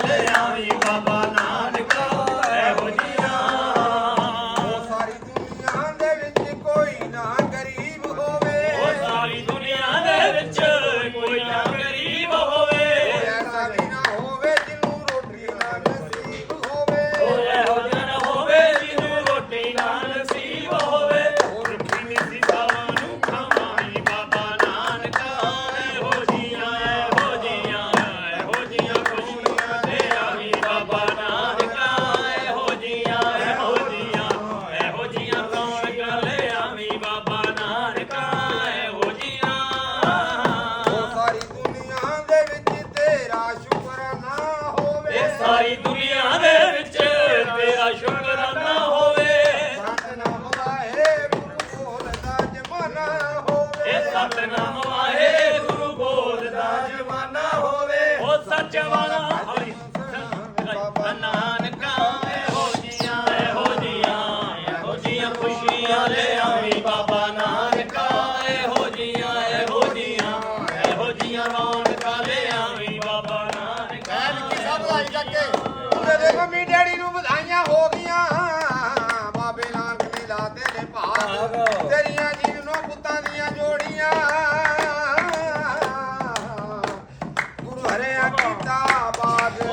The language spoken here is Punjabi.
Hallelujah. ਸਾਰੀ ਦੇ ਵਿੱਚ ਹੋਵੇ। ਸਤਨਾਮ ਵਾਹਿਗੁਰੂ ਬੋਲ ਦਾ ਜਮਾਨਾ ਹੋਵੇ। ਇਹ ਸਤਨਾਮ ਬੋਲ ਦਾ ਹੋਵੇ। ਉਹ ਸੱਚ ਤੇਰੇ ਮੰਮੀ ਡੈਡੀ ਨੂੰ ਵਧਾਈਆਂ ਹੋ ਗਈਆਂ। ਬਾਬੇ ਨਾਨਕ ਨੇ ਲਾ ਤੇਰੇ ਭਾਗ। ਤੇਰੀਆਂ ਜੀਵ ਨੂੰ ਪੁੱਤਾਂ ਦੀਆਂ ਜੋੜੀਆਂ। ਗੁਰੂ ਹਰਿਆ ਕੀਤਾ ਬਾਗ।